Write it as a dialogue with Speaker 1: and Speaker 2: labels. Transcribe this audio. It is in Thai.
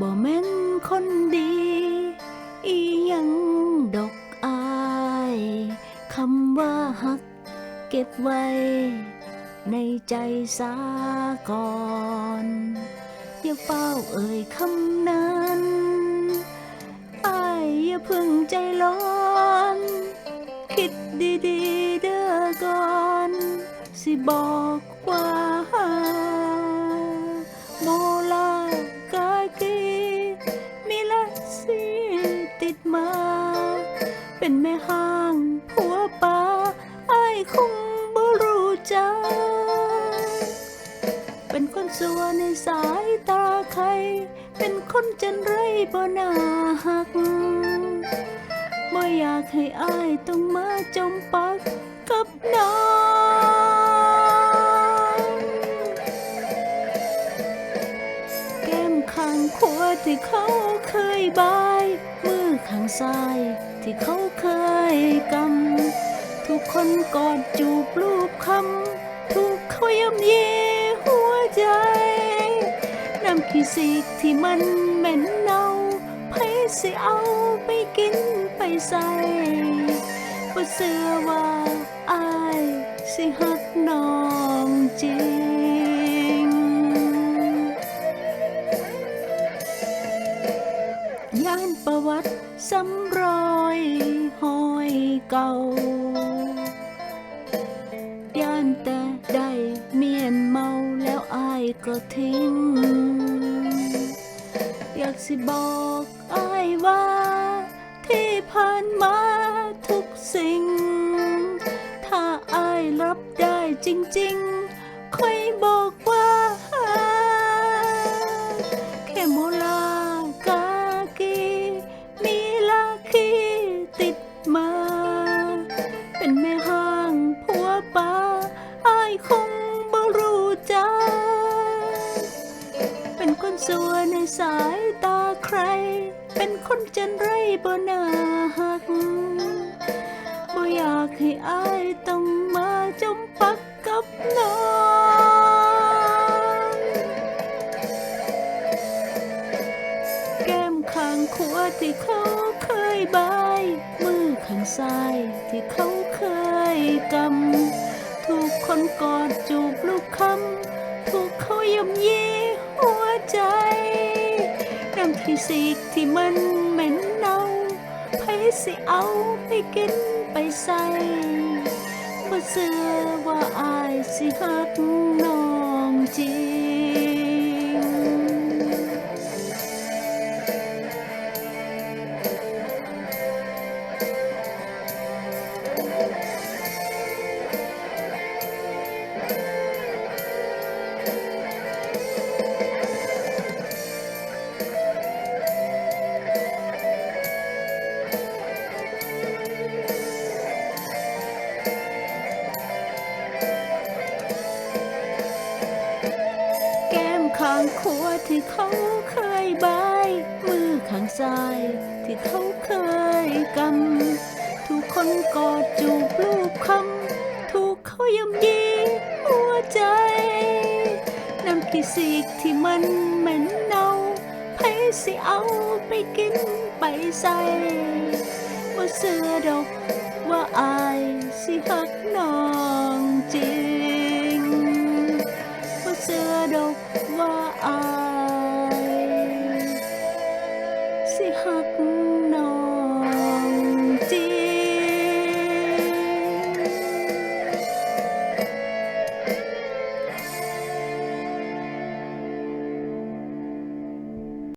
Speaker 1: บ่แม่นคนดี อียังดอกอายคำว่าหักเก็บไว้ ในใจสาก่อนอย่าเฝ้าเอ่ยคำนั้นอายอย่าพึ่งใจร้อน คิดดีๆเด้อก่อน สิบอกว่าโมลา เป็นแม่ห้างผัวป้าไอ้ายคงบ่รู้จักเป็นคนสัวในสายตาใคร เป็นคนจันไรบ่น่าหักบ่อยากให้อายต้องมาจมปักกับน้องแก้มข้างขวที่เขาเคยบายมื อข้างซ้าย ที่เขาเคยกำ ทุกคนกอดจูบรูปคำ ทุกเขาย่ำเยหัวใจ น้ำขี้สิกที่มันเหม็นเน่าไผสิเอาไปกินไปใส่บ่เสื้อว่าอายสิหักน้องจริง วัติซ้ำรอยหอยเก่า ย่านแต่ได้เมียนเมาแล้วอายก็ทิ้ง อยากสิบอกอายว่า ที่ผ่านมาทุกสิ่ง ถ้าอายรับได้จริงๆ ค่อยบอกว่า สัวในสายตาใคร เป็นคนจันไรบ่น่าหักบ่อยากให้อายต้องมาจมปักกับน้องแก้มข้างขวาที่เขาเคยบาย มือข้างซ้ายที่เขาเคยกำ ที่สิกที่มันเหม็นเน่าไผสิเอาไปกินไปใส่บ่เสื้อว่าอายสิหักน้องางขวาที่เขาเคยบาย มือข้างซ้ายที่เขาเคยกำ ทุกคนกอดจูบลูกคำ ถูกเขาย่ำยีหัวใจ น้ำขี้สิกที่มันเหม็นเน่าไผสิเอาไปกินไปใส่ว่าเสือดอกว่าอายสิหักน้อง